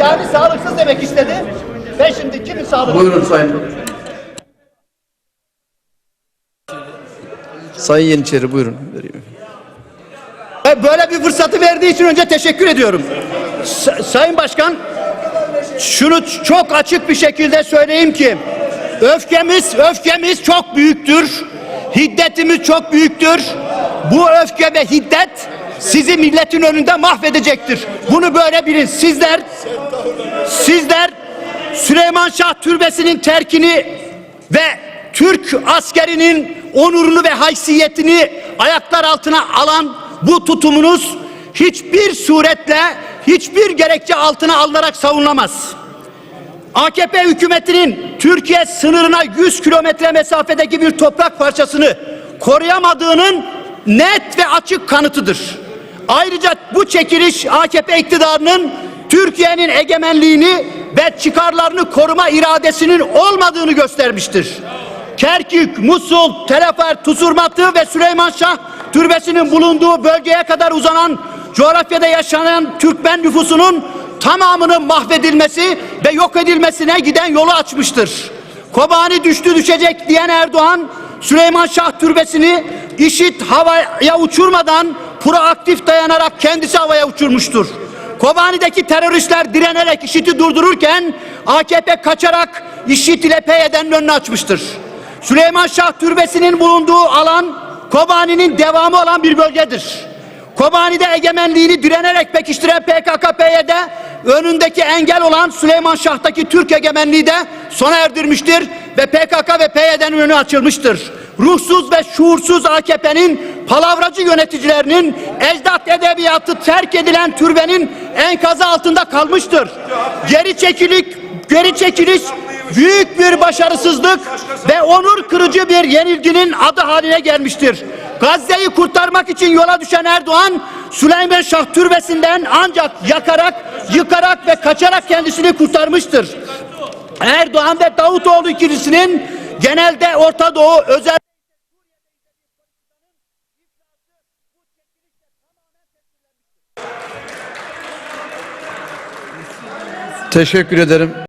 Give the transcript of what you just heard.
yani sağlıksız demek istedi. Ben şimdi kimin sağlığı? Buyurun Sayın. Sayın Yeniçeri buyurun. Vereyim. E, Böyle bir fırsatı verdiği için önce teşekkür ediyorum. Sa- Sayın Başkan, şunu çok açık bir şekilde söyleyeyim ki öfkemiz öfkemiz çok büyüktür. Hiddetimiz çok büyüktür. Bu öfke ve hiddet sizi milletin önünde mahvedecektir. Bunu böyle bilin. Sizler sizler Süleyman Şah Türbesi'nin terkini ve Türk askerinin onurunu ve haysiyetini ayaklar altına alan bu tutumunuz hiçbir suretle hiçbir gerekçe altına alınarak savunulamaz. AKP hükümetinin Türkiye sınırına 100 kilometre mesafedeki bir toprak parçasını koruyamadığının net ve açık kanıtıdır. Ayrıca bu çekiliş AKP iktidarının Türkiye'nin egemenliğini ve çıkarlarını koruma iradesinin olmadığını göstermiştir. Kerkük, Musul, Telefer, Tuzurmatı ve Süleyman Şah türbesinin bulunduğu bölgeye kadar uzanan coğrafyada yaşanan Türkmen nüfusunun tamamının mahvedilmesi ve yok edilmesine giden yolu açmıştır. Kobani düştü düşecek diyen Erdoğan, Süleyman Şah türbesini işit havaya uçurmadan proaktif dayanarak kendisi havaya uçurmuştur. Kobani'deki teröristler direnerek işiti durdururken AKP kaçarak işit ile PYD'nin önünü açmıştır. Süleyman Şah türbesinin bulunduğu alan Kobani'nin devamı olan bir bölgedir. Kobani'de egemenliğini direnerek pekiştiren PKK-PYD önündeki engel olan Süleyman Şah'taki Türk egemenliği de sona erdirmiştir ve PKK ve PYD'nin önü açılmıştır. Ruhsuz ve şuursuz AKP'nin palavracı yöneticilerinin ecdat edebiyatı terk edilen türbenin enkazı altında kalmıştır. Geri çekilik, geri çekiliş büyük bir başarısızlık ve onur kırıcı bir yenilginin adı haline gelmiştir. Gazze'yi kurtarmak için yola düşen Erdoğan, Süleyman Şah türbesinden ancak yakarak, yıkarak ve kaçarak kendisini kurtarmıştır. Erdoğan ve Davutoğlu ikilisinin genelde Orta Doğu özel Teşekkür ederim.